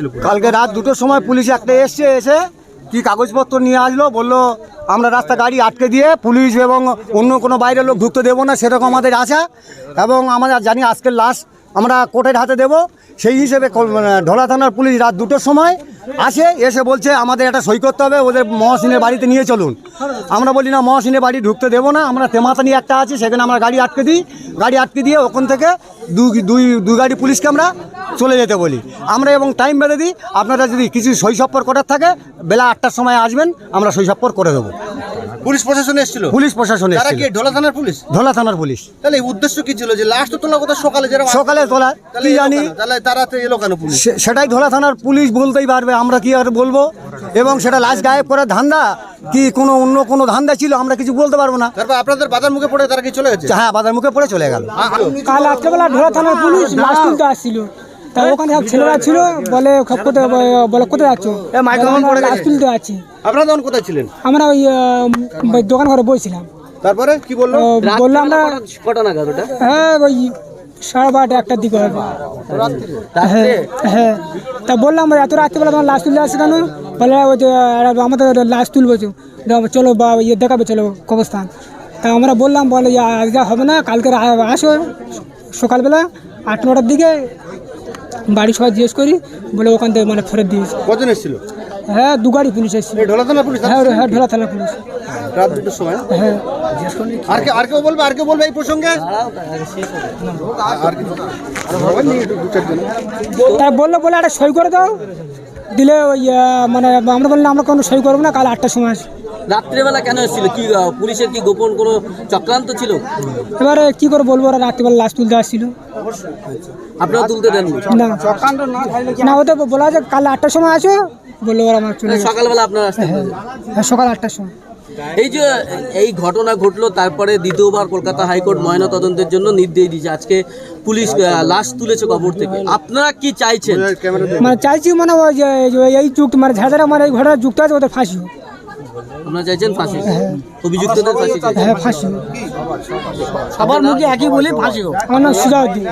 এসেছিল কালকে রাত দুটোর সময় পুলিশ একটা এসছে, এসে কি কাগজপত্র নিয়ে আসলো, বলল, আমরা রাস্তা গাড়ি আটকে দিয়ে পুলিশ এবং অন্য কোনো বাইরের লোক ঢুকতে দেবো না, সেরকম আমাদের আশা এবং আমরা জানি আজকের লাশ আমরা কোর্টের হাতে দেব। সেই হিসেবে মানে ঢোলা থানার পুলিশ রাত দুটোর সময় আসে, এসে বলছে, আমাদের একটা সই করতে হবে, ওদের মহসিনের বাড়িতে নিয়ে চলুন। আমরা বলি, না, মহসিনের বাড়ি ঢুকতে দেবো না, আমরা তেমাতানি একটা আছে, সেখানে আমরা গাড়ি আটকে দিই। গাড়ি আটকে দিয়ে ওখান থেকে দুই দুই গাড়ি পুলিশকে আমরা চলে যেতে বলি। আমরা এবং টাইম বেঁধে দিই, আপনারা যদি কিছু শৈশবপর করার থাকে, বেলা আটটার সময় আসবেন, আমরা শৈশবপর করে দেবো। পুলিশ প্রশাসন এসেছিল? পুলিশ প্রশাসন তারা কি এসেছিল ঢোলা থানার পুলিশ? ধোলা থানার পুলিশ। তাহলে এই উদ্দেশ্য কি ছিল যে লাস্ট তোলা কথা সকালে যারা সকালে তোলা তাহলে কি এলো জানি? কেন? তাহলে তারা তো এলো কেন পুলিশ। সে- সেটাই ধোলা থানার পুলিশ বলতেই পারবে আমরা কি আর বলব? এবং সেটা লাশ গায়েব করার ধান্দা কি কোনো অন্য কোনো ধান্দা ছিল আমরা কিছু বলতে পারব না। তারপর আপনাদের বাজার মুখে পড়ে তারা কি চলে গেছে? হ্যাঁ বাজার মুখে পড়ে চলে গেল। কাল রাত্রেবেলা ঢোলা থানার পুলিশ লাশ তুলতে আসছিল। তা ওখানে সব ছেলেরা ছিল বলে কোথায় বলে কোথায় যাচ্ছ? আমরা লাশ তুলতে আছি। আপনারা তখন কোথায় ছিলেন? আমরা ওই আহ, দোকান ঘরে বইছিলাম তারপরে কি বলল? তো বলল আমরা হ্যাঁ ওই সাড়ে বারোটা একটার দিকে হবে। হ্যাঁ হ্যাঁ। তা বললাম এত রাত্রিবেলা তোমার লাশ তুলতে আসছে কেন? বলে ওই যে আমাদের লাশ তুলবো। দাও, চলো বা ইয়ে দেখাবে চলো কবরস্থান। তা আমরা বললাম বলে ইয়ে, আজকে হবে না কালকে রা- আসো সকালবেলা আট নটার দিকে। বাড়ি সবাই জিজ্ঞেস করি বলে ওখান থেকে মানে ফেরত দিয়েছে। কজন এসেছিল? হ্যাঁ দু গাড়ি পুলিশ এসেছে এই ঢোলা থানার পুলিশ হ্যাঁ হ্যাঁ ঢোলা থানা পুলিশ। রাত দুটোর সময়? হ্যাঁ। আর কে আর কেউ বলবে আর কেউ বলবে এই প্রসঙ্গে? বলল বলে একটা সই করে দাও। দিলে ওই মানে আমরা বললাম আমরা কোনো সই করব না কাল আটটার সময় আসি রাত্রেবেলা কেন এসেছিল? কি পুলিশের কি গোপন কোনো চক্রান্ত ছিল? এবারে কি করে বলব ওরা রাত্রিবেলা লাশ তুলতে আসছিল। আপনারা তুলতে দেননি? না। না ওদের বলা যে কাল আটটার সময় আসো বলল ওরা আমার চলে সকালবেলা আপনারা আসতে হ্যাঁ হ্যাঁ সকাল আটটার সময়। এই যে এই ঘটনা ঘটলো তারপরে দ্বিতীয়বার কলকাতা হাইকোর্ট ময়না তদন্তের জন্য নির্দেশ দিয়েছে। আজকে পুলিশ লাশ তুলেছে কবর থেকে। আপনারা কি চাইছেন? মানে চাইছি মানে ওই যে এই যুক্ত মানে যারা মানে এই ঘটনা যুক্ত আছে ওদের ফাঁসি হোক। আপনারা চাইছেন ফাঁসি? অভিযুক্তদের ফাঁসি চাইছেন? হ্যাঁ ফাঁসি। আবার সবার মুখে একই বলে ফাঁসি হোক আমার নাম সুজাউদ্দিন।